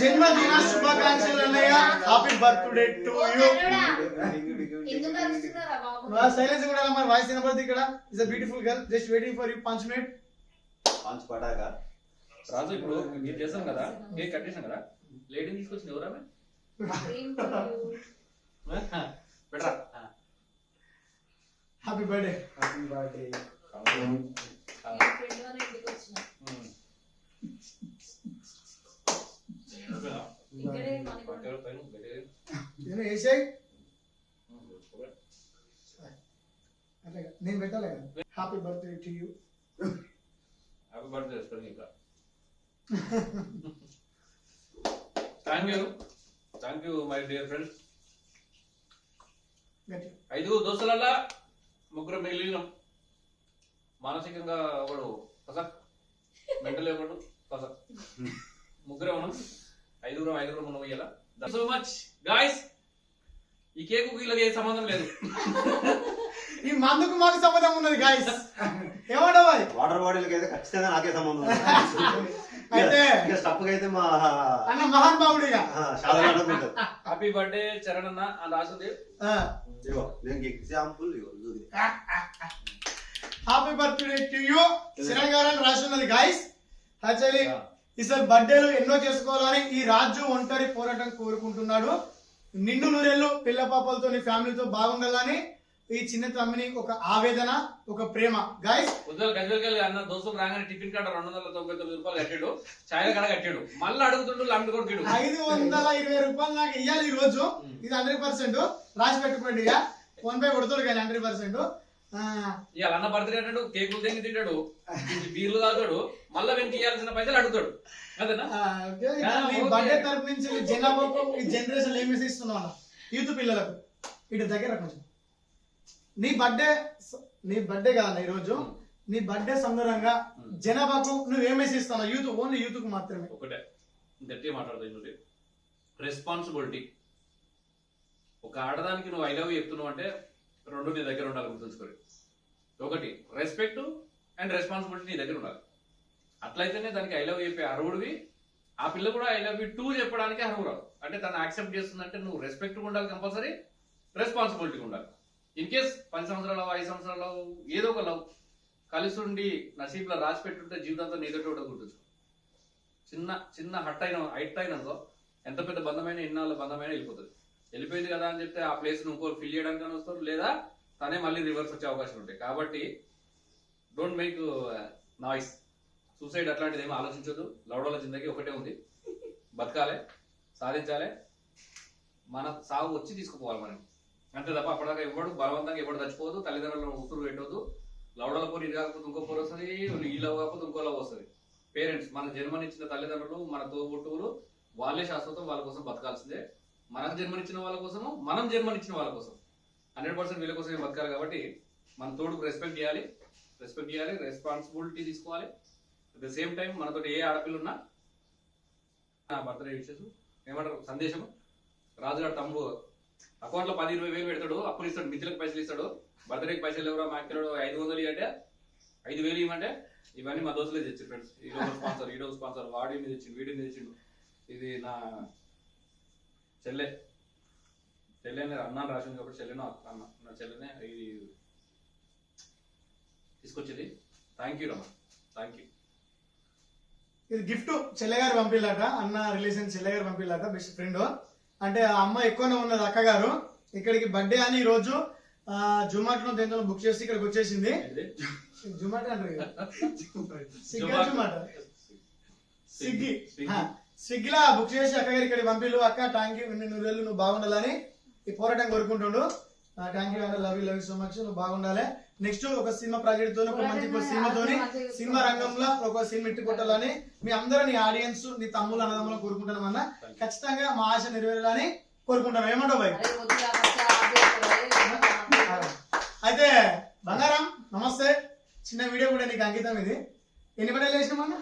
జన్మదిన శుభాకాంక్షలు అన్నయ్య happy birthday to you silence కూడా మన వాయిస్ వినపడుతుంది ఇక్కడ. Is a beautiful girl just waiting for you punch minute punch Pataka Raju ఇప్పుడు మీరు చేస్తాం కదా కేక్ కట్ చేసాం కదా లేడీని తీసుకొచ్చింది ఎవరామె. బెటరా హ్యాపీ బర్త్డే హ్యాపీ బర్త్డే నేను వేసాయి అట్లాగా నేను పెట్టాలి కదా. Happy birthday to you happy birthday ఇంకా thank you thank you my dear friends ఐదు దోస్తులల్లా ముగ్గురు మిగిలినాం మానసికంగా ఒకడు పసక్ మెంటల్ ఒకడు పసక్ ముగ్గురే ఉన్నాం. ఐదుగురం ఐదుగురం ఉన్నాం ఇయ్యాల. సో మచ్ గాయస్ ఈ కేకు వీళ్ళకి ఏ సంబంధం లేదు. ఈ మందుకు మాకు సంబంధం ఉన్నది గాయస్ ఏమంటావు? వాటర్ బాటిల్కి అయితే ఖచ్చితంగా నాకే సంబంధం. అయితే ఇక స్టఫ్ అయితే మా అన్న మహాన్ బాబుడిగా ఆ, చాలా ఉంటుంది. హ్యాపీ బర్త్డే చరణ్ అన్న. అని రాసింది ఇగో నేను ఎగ్జాంపుల్ ఇగో ఇది. Happy birthday to you Sharan garu అని రాసి ఉన్నది గాయస్ యాక్చువల్లీ ఈసారి బర్త్డేలు ఎన్నో చేసుకోవాలని ఈ రాజు ఒంటరి పోరాటం కోరుకుంటున్నాడు. నిండు నూరేళ్ళు పిల్ల పాపలతో నీ ఫ్యామిలీతో బాగుండాలని ఈ చిన్న తమ్మిని ఒక ఆవేదన ఒక ప్రేమ. గాయస్ పొద్దున గజవెల్కి అన్న దోస్తులు రాగానే టిఫిన్ కాడ రెండు వందల తొంభై తొమ్మిది రూపాయలు కట్టాడు. ఛాయల కాడ కట్టాడు. మళ్ళీ అడుగుతుండు లంబి కొడుకుడు ఐదు వందల ఇరవై రూపాయలు నాకు ఇవ్వాలి ఈ రోజు ఇది హండ్రెడ్ పర్సెంట్. రాసి పెట్టుకోండి ఇక. ఫోన్ పే కొడుతాడు కానీ హండ్రెడ్ పర్సెంట్. ఇవాళ అన్న బర్త్డే అంటాడు కేకులు తెంగి తింటాడు బీర్లు తాగుతాడు మళ్ళీ వెనక్కి ఇవ్వాల్సిన పైసలు అడుగుతాడు. అదేనా బర్త్డే తరపు నుంచి ఈ జనాభాకు ఈ జనరేషన్ ఏం మెసేజ్ ఇస్తున్నావు అన్న? యూత్ పిల్లలకు. ఇటు దగ్గర కొంచెం. నీ బర్త్డే నీ బర్త్డే కాదన్న ఈరోజు? నీ బర్త్డే సందర్భంగా జనాభాకు నువ్వు ఏం మెసేజ్ ఇస్తున్నావు? యూత్ ఓన్లీ యూత్కు మాత్రమే. ఒకటే. గట్టిగా మాట్లాడుతుంది రెస్పాన్సిబిలిటీ ఒక ఆడదానికి నువ్వు ఐ లవ్ చెప్తున్నావు అంటే రెండు నీ దగ్గర ఉండాలి గుర్తుంచుకోరు ఒకటి రెస్పెక్ట్ అండ్ రెస్పాన్సిబిలిటీ నీ దగ్గర ఉండాలి. అట్లయితేనే దానికి ఐ లవ్ చెప్పే అర్హుడివి ఆ పిల్ల కూడా ఐ లవ్ యూ టూ చెప్పడానికి అర్హురాలు. అంటే తను యాక్సెప్ట్ చేస్తుందంటే నువ్వు రెస్పెక్ట్ ఉండాలి కంపల్సరీ రెస్పాన్సిబిలిటీ ఉండాలి. ఇన్ కేస్ పది సంవత్సరాలు ఐదు సంవత్సరాలు ఏదో ఒక లవ్ కలిసి ఉండి నసీబ్లో రాసి పెట్టుంటే జీవితంతో నీదొట్టి ఉండకూడదు చిన్న చిన్న హట్ అయిన హైట్ అయినదో ఎంత పెద్ద బంధమైన ఇన్నాళ్ళ బంధమైన వెళ్ళిపోతుంది. వెళ్ళిపోయింది కదా అని చెప్తే ఆ ప్లేస్ ఇంకో ఫిల్ చేయడానికి అని వస్తారు లేదా తనే మళ్ళీ రివర్స్ వచ్చే అవకాశం ఉంటాయి. కాబట్టి డోంట్ మేక్ నాయిస్ సూసైడ్ అట్లాంటిది ఏమి ఆలోచించదు లౌడోల జిందగీ ఒకటే ఉంది. బతకాలి సాధించాలి. మన సాగు వచ్చి తీసుకుపోవాలి మనం అంతే తప్ప అప్పటిదాకా ఎవడు బలవంతంగా ఇవ్వడు చచ్చిపోదు తల్లిదండ్రులను ఉసురు పెట్టవద్దు లౌడల పోరు ఇది కాకపోతే ఇంకో పోరు వస్తుంది ఈ లవ్ కాకపోతే ఇంకో లవ్ వస్తుంది. పేరెంట్స్ మన జన్మనిచ్చిన తల్లిదండ్రులు మన తోబుట్టువులు వాళ్ళే శాశ్వతం వాళ్ళ కోసం బతకాల్సిందే. మనకు జన్మనిచ్చిన వాళ్ళ కోసము మనం జన్మనిచ్చిన వాళ్ళ కోసం. హండ్రెడ్ పర్సెంట్ వీళ్ళ కోసం బతకాలి కాబట్టి మన తోడుకు రెస్పెక్ట్ చేయాలి రెస్పెక్ట్ చేయాలి రెస్పాన్సిబిలిటీ తీసుకోవాలి. అట్ ద సేమ్ టైం మనతో ఏ ఆడపిల్ల ఉన్నా నా బర్త్డే విషెస్ ఏమంటారు సందేశం రాజుగారు తమ్ముడు అకౌంట్లో పది ఇరవై వేలు పెడతాడు అప్పులు ఇస్తాడు మిత్రులకు పైసలు ఇస్తాడు. బర్త్డేకి పైసలు ఎవరో మా ఐదు వందలు ఇవ్వంటే ఐదు వేలు ఇవ్వమంటే ఇవన్నీ మా దోస్తులే తెచ్చి ఫ్రెండ్స్ ఈడో స్పాన్సర్ ఈడో స్పాన్సర్ వాడి మీద ఇచ్చిండు వీడి మీద ఇచ్చిండు ఇది నా చెల్లె. చెల్లె అన్నాను రాసింది కాబట్టి చెల్లెనో అన్న నా చెల్లెనే ఇది తీసుకొచ్చింది. థ్యాంక్ యూ రమ్మ థ్యాంక్ యూ ఇది గిఫ్ట్ చెల్లెగారు పంపిల్లట అన్న రిలేషన్ చెల్లెగారు పంపిల్లట బెస్ట్ ఫ్రెండ్ అంటే ఆ అమ్మ ఎక్కువనే ఉన్నది అక్కగారు. ఇక్కడికి బర్త్డే అని ఈ రోజు జుమాటో దేంతో బుక్ చేసి ఇక్కడికి వచ్చేసింది. జుమాటో అంటారు స్విగ్గీ స్విగ్గీలా బుక్ చేసి అక్కగారు ఇక్కడ పంపిల్లు అక్క నువ్వు వెళ్ళు నువ్వు బాగుండాలని ఈ పోరాటం కోరుకుంటుండు. థ్యాంక్ యూ అంటే love you love you so much నువ్వు బాగుండాలి. నెక్స్ట్ ఒక సినిమా ప్రాజెక్ట్ తోని ఒక మంచి సినిమాతోని సినిమా రంగంలో ఒక సినిమా ఇట్టు కొట్టాలని మీ అందరూ నీ ఆడియన్స్ నీ తమ్ములు అన్నదమ్ములు కోరుకుంటున్నాం అన్న. ఖచ్చితంగా మా ఆశ నెరవేరాలని కోరుకుంటాం ఏమంటావు ఆపేయకు, అయితే బంగారం నమస్తే. చిన్న వీడియో కూడా నీకు అంకితం ఇది. ఎన్ని పడేలు వేసినామన్నా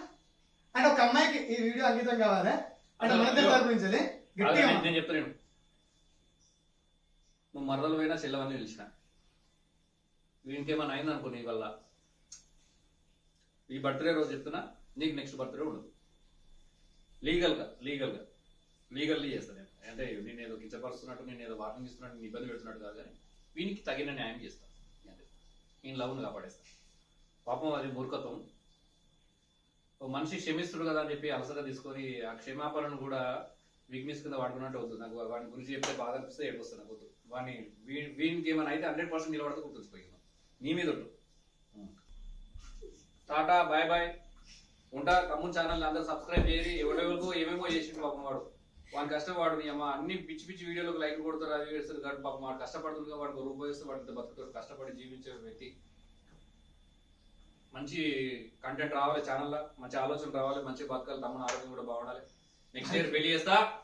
అంటే ఒక అమ్మాయికి ఈ వీడియో అంకితం కావాలి. అంటే మన దగ్గర నుంచి. గట్టిగా నువ్వు మర్రలు పోయినా చెల్లవని పిలిచిన. వీనికేమైనా అయిందనుకో నీ వల్ల. ఈ బర్త్డే రోజు చెప్తున్నా నీకు నెక్స్ట్ బర్త్డే ఉండదు. లీగల్గా లీగల్గా లీగల్లీ చేస్తాను నేను. అంటే నేను ఏదో కించపరుస్తున్నట్టు నేను ఏదో వార్నింగ్ ఇస్తున్నట్టు నేను ఇబ్బంది పెడుతున్నట్టు కాదు కానీ వీనికి తగిన న్యాయం చేస్తాను అంతే నేను లవ్ను కాపాడేస్తాను పాపం అది మూర్ఖత్వం. ఓ మనిషి క్షమిస్తుడు కదా అని చెప్పి అలసగా తీసుకొని ఆ క్షమాపణను కూడా వీక్నెస్ కింద వాడుకున్నట్టు అవుతుంది. నాకు వాడి గురించి చెప్తే బాధ అనిపిస్తే ఏడుస్తుంది నాకు వద్దు వాడిని వీ- వీనికి ఏమైనా అయితే హండ్రెడ్ పర్సెంట్ నిలబడతా గుర్తుంచుకోయింది నీ మీద ఉంటు టాటా బాయ్ బాయ్. ఉంటా తమ్ముడు ఛానల్ అందరూ సబ్స్క్రైబ్ చేయరి ఎవరెవరికో ఏమేమో చేసిండు పాపం వాడు. వాడి కష్టం వాడు నీ అమ్మ. అన్ని పిచ్చి పిచ్చి వీడియోలకు లైక్ కొడతారు అది చేస్తారు కాబట్టి పాపం వాడు కష్టపడుతుంది వాడికి ఒక రూపాయి ఇస్తే వాడి బతుకుతాడు. కష్టపడి జీవించే వ్యక్తి. మంచి కంటెంట్ రావాలి ఛానల్లో మంచి ఆలోచన రావాలి. మంచి బతకాలి. తమ్ముడు ఆరోగ్యం కూడా బాగుండాలి. నెక్స్ట్ ఇయర్ పెళ్ళి చేస్తా.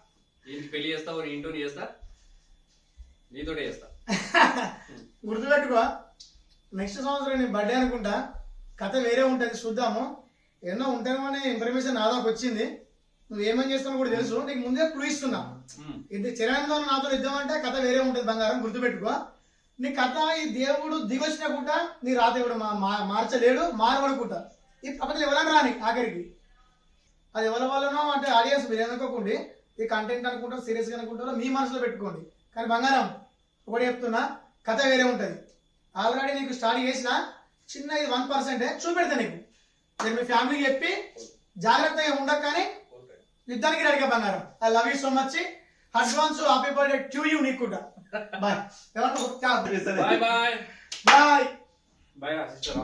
పెళ్ళి చేస్తా ఒక ఇంటూ చేస్తా? నీతోటే చేస్తా. గుర్తుపెట్టుకో నెక్స్ట్ సంవత్సరం నీ బర్త్డే అనుకుంటా కథ వేరే ఉంటుంది చూద్దాము. ఎన్నో ఉంటామనే ఇన్ఫర్మేషన్ నా దాకా వచ్చింది. నువ్వు ఏమని చేస్తావు కూడా తెలుసు. నీకు ముందే క్లూ ఇస్తున్నా. ఇది చిరాయంతో నాతో ఇద్దామంటే కథ వేరే ఉంటుంది బంగారం గుర్తుపెట్టుకో. నీ కథ ఈ దేవుడు దిగొచ్చిన కూట నీ మా మా- మార్చలేడు మారవడు కూట ఈ ప్రపంచంలో ఎవరైనా రాని ఆఖరికి. అది ఎవరి వల్లనో అంటే ఆడియన్స్ మీరు అనుకోకండి ఈ కంటెంట్ అనుకుంటారు సీరియస్గా అనుకుంటారో మీ మనసులో పెట్టుకోండి. కానీ బంగారం ఒకటి చెప్తున్నా కథ వేరే ఉంటుంది. ఆల్రెడీ నీకు స్టార్ట్ చేసిన చిన్న ఇది వన్ పర్సెంటే చూపెడతా నీకు. నేను మీ ఫ్యామిలీకి చెప్పి జాగ్రత్తగా ఉండక కానీ యుద్ధానికి రెడీగా బంగారం. I love you so much advance happy birthday to you నీకు కూడా. Bye bye bye bye bye sister